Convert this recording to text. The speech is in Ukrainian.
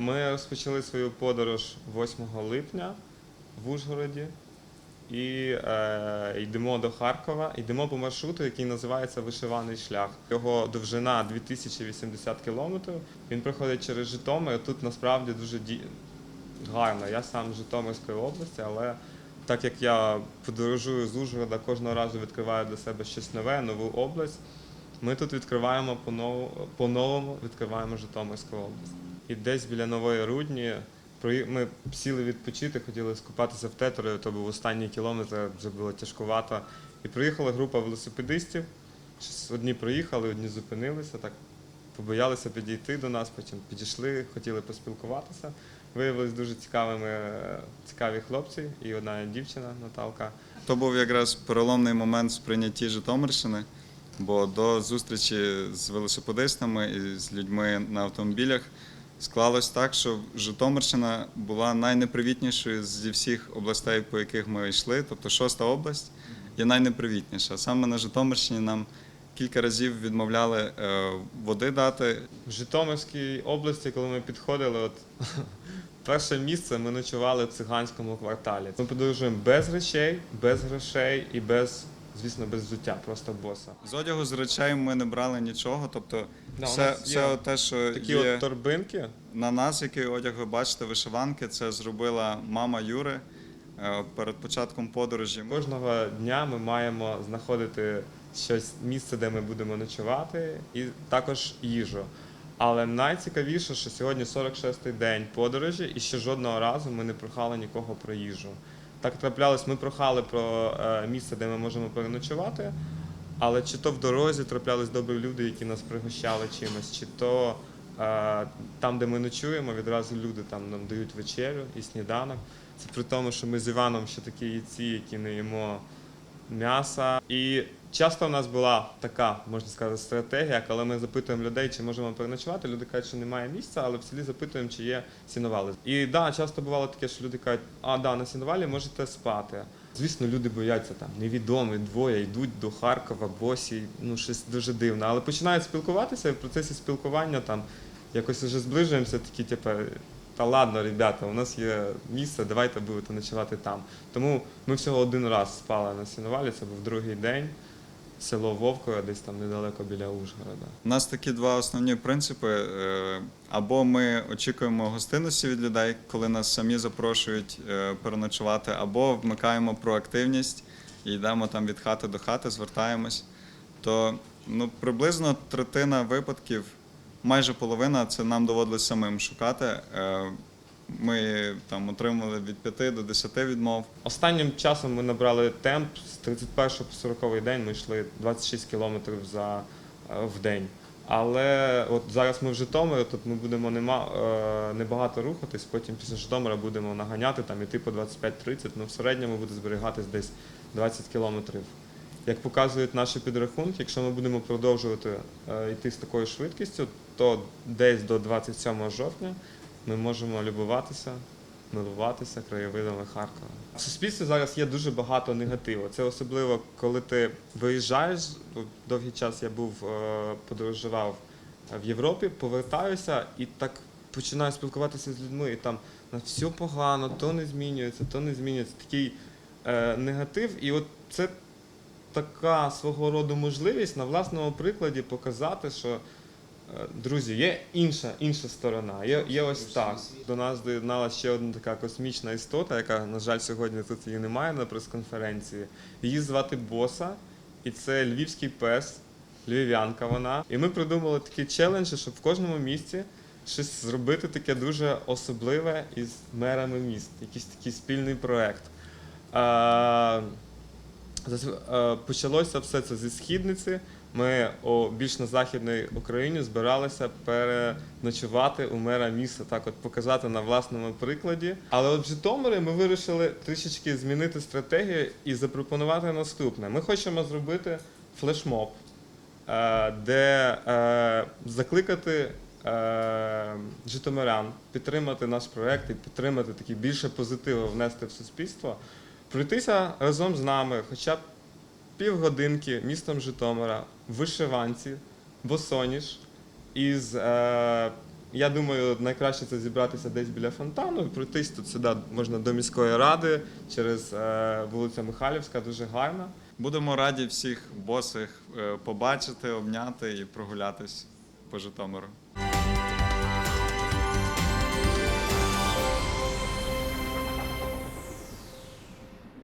Ми розпочали свою подорож 8 липня в Ужгороді і е, йдемо до Харкова. Йдемо по маршруту, який називається Вишиваний шлях. Його довжина 2080 кілометрів. Він проходить через Житомир. Тут насправді дуже ді- гарно. Я сам з Житомирської області, але так як я подорожую з Ужгорода, кожного разу відкриваю для себе щось нове, нову область. Ми тут відкриваємо по-новому, по-новому відкриваємо Житомирську область. І десь біля Нової Рудні ми сіли відпочити, хотіли скупатися в Тетерові, то був останній кілометр, вже було тяжкувато. І приїхала група велосипедистів. Одні проїхали, одні зупинилися, так побоялися підійти до нас, потім підійшли, хотіли поспілкуватися. Виявилися дуже цікавими, цікаві хлопці і одна дівчина Наталка. То був якраз переломний момент сприйнятті Житомирщини, бо до зустрічі з велосипедистами і з людьми на автомобілях склалось так, що Житомирщина була найнепривітнішою зі всіх областей, по яких ми йшли. Тобто шоста область є найнепривітніша. Саме на Житомирщині нам кілька разів відмовляли е, води дати. В Житомирській області, коли ми підходили, от перше місце ми ночували в циганському кварталі. Ми подорожуємо без речей, без грошей і без, звісно, без взуття, просто боса. З одягу з речей ми не брали нічого. Тобто, Да, все, є все те, що Такі є... от торбинки. На нас, який одяг ви бачите, вишиванки, це зробила мама Юри е, перед початком подорожі. Кожного дня ми маємо знаходити щось місце, де ми будемо ночувати, і також їжу. Але найцікавіше, що сьогодні 46-й день подорожі, і ще жодного разу ми не прохали нікого про їжу. Так траплялось, ми прохали про е, місце, де ми можемо переночувати, але чи то в дорозі траплялись добрі люди, які нас пригощали чимось, чи то е, там, де ми ночуємо, відразу люди там нам дають вечерю і сніданок. Це при тому, що ми з Іваном ще такі яйці, які не їмо м'яса. І часто в нас була така, можна сказати, стратегія, коли ми запитуємо людей, чи можемо переночувати. Люди кажуть, що немає місця, але в селі запитуємо, чи є сіновали. І да, часто бувало таке, що люди кажуть, а да, на сіновалі можете спати. Звісно, люди бояться там невідомі, двоє йдуть до Харкова, босі, ну щось дуже дивно. Але починають спілкуватися, і в процесі спілкування там якось вже зближуємося, такі, типу, та ладно, ребята, у нас є місце, давайте будете ночувати там. Тому ми всього один раз спали на сінувалі, це був другий день. Село Вовкове, десь там недалеко біля Ужгорода. У нас такі два основні принципи: Е, або ми очікуємо гостинності від людей, коли нас самі запрошують е, переночувати, або вмикаємо проактивність і йдемо там від хати до хати, звертаємось. То ну, приблизно третина випадків, майже половина, це нам доводилось самим шукати. Ми там отримали від 5 до 10 відмов. Останнім часом ми набрали темп. З 31 по 40 день ми йшли 26 кілометрів за е, в день. Але от зараз ми в Житомирі, тут ми будемо нема, е, небагато рухатись, потім після Житомира будемо наганяти, там іти по 25-30, ну в середньому буде зберігатись десь 20 кілометрів. Як показують наші підрахунки, якщо ми будемо продовжувати е, йти з такою швидкістю, то десь до 27 жовтня ми можемо любуватися милуватися краєвидами Харкова. В суспільстві зараз є дуже багато негативу. Це особливо, коли ти виїжджаєш. Довгий час я був е, подорожував в Європі, повертаюся і так починаю спілкуватися з людьми, і там на все погано, то не змінюється, то не змінюється. Такий е, негатив. І от це така свого роду можливість на власному прикладі показати, що Друзі, є інша, інша сторона. Є, є ось так. До нас доєдналася ще одна така космічна істота, яка, на жаль, сьогодні тут її немає на прес-конференції. Її звати Боса, і це львівський пес, львів'янка вона. І ми придумали такі челенджі, щоб в кожному місті щось зробити таке дуже особливе із мерами міст, якийсь такий спільний проект. Е, е, Почалося все це зі східниці. Ми у більш на західній Україні збиралися переночувати у мера міста, так от показати на власному прикладі. Але от в Житомирі ми вирішили трішечки змінити стратегію і запропонувати наступне. Ми хочемо зробити флешмоб, е, де е, закликати е, житомирян підтримати наш проект і підтримати такий більше позитиву внести в суспільство, пройтися разом з нами, хоча б півгодинки містом Житомира в вишиванці, босоніж із е, Я думаю, найкраще це зібратися десь біля фонтану і пройтись тут сюди можна до міської ради через е, вулиця Михайлівська, дуже гарна. Будемо раді всіх босих е, побачити, обняти і прогулятись по Житомиру.